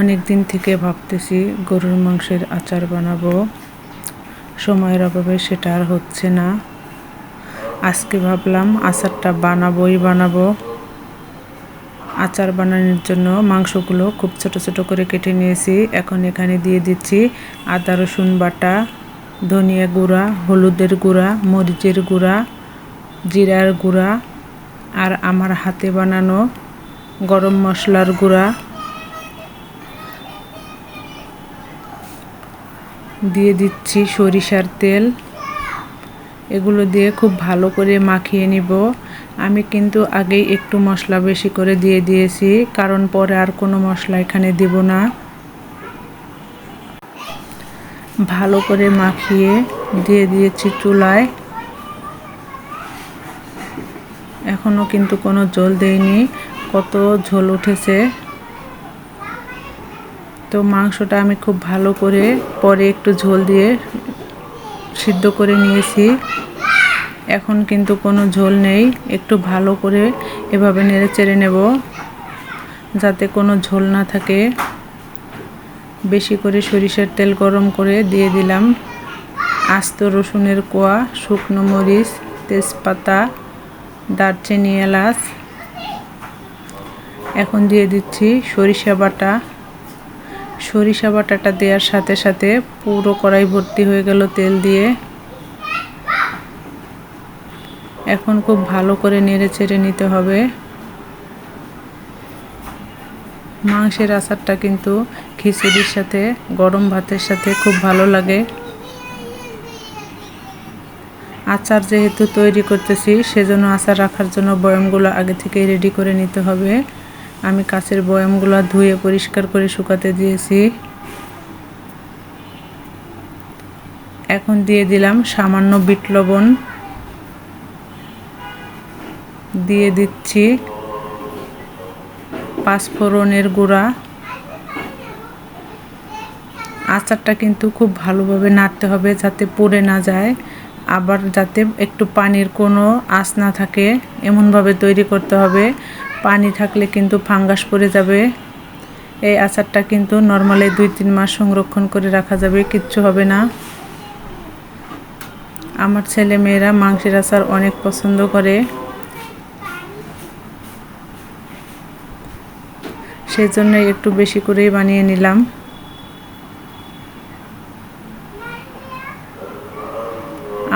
অনেক দিন থেকে ভাবতেছি গরুর মাংসের আচার বানাবো। সময়ের অভাবে সেটা আর হচ্ছে না। আজকে ভাবলাম আচারটা বানাবোই বানাবো। আচার বানানোর জন্য মাংসগুলো খুব ছোট ছোট করে কেটে নিয়েছি। এখন এখানে দিয়ে দিচ্ছি আদা, রসুন বাটা, ধনিয়া গুঁড়া, হলুদের গুঁড়া, মরিচের গুঁড়া, জিরার গুঁড়া, আর আমার হাতে বানানো গরম মশলার গুঁড়া। দিয়ে দিচ্ছি সরিষার তেল। এগুলো দিয়ে খুব ভালো করে মাখিয়ে নিব। আমি কিন্তু আগেই একটু মশলা বেশি করে দিয়ে দিয়েছি, কারণ পরে আর কোনো মশলা এখানে দেব না। ভালো করে মাখিয়ে দিয়ে দিয়েছি চুলায়। এখনও কিন্তু কোনো জল দেয়নি কত ঝোল উঠেছে। তো মাংসটা আমি খুব ভালো করে পরে একটু ঝোল দিয়ে সিদ্ধ করে নিয়েছি। এখন কিন্তু কোনো ঝোল নেই। একটু ভালো করে এভাবে নেড়ে চেড়ে নেব যাতে কোনো ঝোল না থাকে। বেশি করে সরিষার তেল গরম করে দিয়ে দিলাম। আস্ত রসুনের কোয়া, শুকনো মরিচ, তেজপাতা, দারচিনি, এলাচ। এখন দিয়ে দিচ্ছি সরিষা বাটা। সরিষা বাটাটা দেওয়ার সাথে সাথে পুরো কড়াই ভর্তি হয়ে গেল তেল দিয়ে। এখন খুব ভালো করে নেড়ে চেড়ে নিতে হবে। মাংসের আচারটা কিন্তু খিচুড়ির সাথে, গরম ভাতের সাথে খুব ভালো লাগে। আচার যেহেতু তৈরি করতেছি, সেজন্য আচার রাখার জন্য বয়ামগুলো আগে থেকে রেডি করে নিতে হবে। আমি কাছের বয়ামগুলো ধুয়ে পরিষ্কার করে শুকাতে দিয়েছি। এখন দিয়ে দিলাম সামান্য বিট লবণ। দিয়ে দিচ্ছি পাঁচফোড়নের গুঁড়া। আচারটা কিন্তু খুব ভালোভাবে নাড়তে হবে যাতে পুড়ে না যায়, আবার যাতে একটু পানির কোনো আঁচ না থাকে, এমনভাবে তৈরি করতে হবে। পানি থাকলে কিন্তু ফাঙ্গাস পড়ে যাবে। এই আচারটা কিন্তু নর্মালি দুই, তিন মাস সংরক্ষণ করে রাখা যাবে, কিচ্ছু হবে না। আমার ছেলে মেয়েরা মাংসের আচার অনেক পছন্দ করে। সেই জন্য একটু বেশি করেই বানিয়ে নিলাম।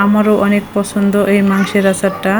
আমারও অনেক পছন্দ এই মাংসের আচারটা।